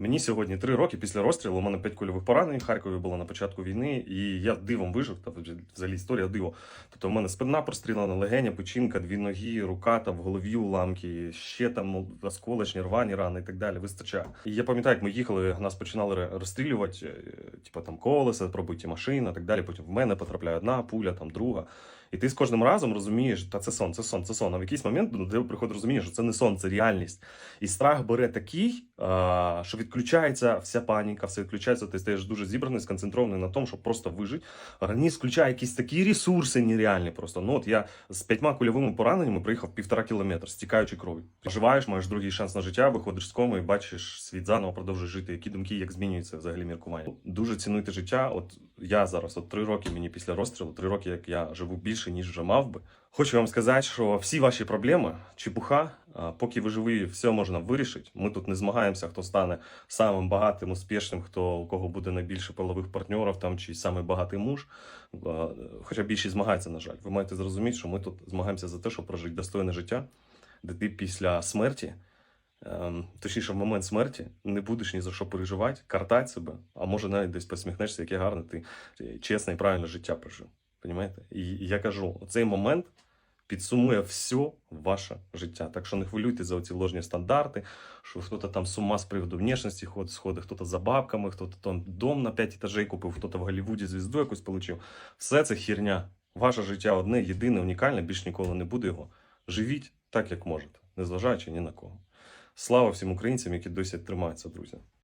Мені сьогодні три роки після розстрілу. У мене п'ять кульових поранень. Харкові було на початку війни, і я дивом вижив. Та взагалі історія диво. Тобто, в мене спина прострілена, легеня, печінка, дві ноги, рука там в голові уламки, ще там осколочні, рвані рани і так далі. Вистачає. І я пам'ятаю, як ми їхали, нас починали розстрілювати, типу там колеса, пробиті машини, так далі. Потім в мене потрапляє одна пуля, там друга. І ти з кожним разом розумієш, та це сон, це сон, це сон. А в якийсь момент до тебе приходить розуміння, що це не сон, це реальність. І страх бере такий, що відключається вся паніка, все відключається, ти стаєш дуже зібраний, сконцентрований на тому, щоб просто вижити. Організм включає якісь такі ресурси нереальні. Просто ну от я з п'ятьма кульовими пораненнями проїхав півтора кілометра, стікаючи кров'ю. Живаєш, маєш другий шанс на життя, виходиш з коми і бачиш світ заново, продовжуєш жити. Які думки, як змінюється взагалі міркування. Дуже цінуйте життя. От я зараз, от три роки мені після розстрілу, три роки, як я живу більше, ніж вже мав би. Хочу вам сказати, що всі ваші проблеми, чепуха, поки ви живі, все можна вирішити. Ми тут не змагаємося, хто стане самим багатим, успішним, хто у кого буде найбільше полових партнерів там чи самий багатий муж. Хоча більшість змагається, на жаль. Ви маєте зрозуміти, що ми тут змагаємося за те, щоб прожити достойне життя, де ти після смерті. ем, Точніше, в момент смерті не будеш ні за що переживати, картати себе, а може навіть десь посміхнешся, яке гарне ти е, чесне і правильне життя прожив. Понімаєте? І я кажу, цей момент підсумує все ваше життя. Так що не хвилюйте за оці ложні стандарти, що хтось там з ума з приводу внешності ходить, сходить, хтось за бабками, хтось там дом на 5 етажей купив, хтось в Голлівуді звізду якусь отримав. Все це херня. Ваше життя одне, єдине, унікальне, більш ніколи не буде його. Живіть так, як можете, незважаючи ні на кого. Слава всім українцям, які досі тримаються, друзі.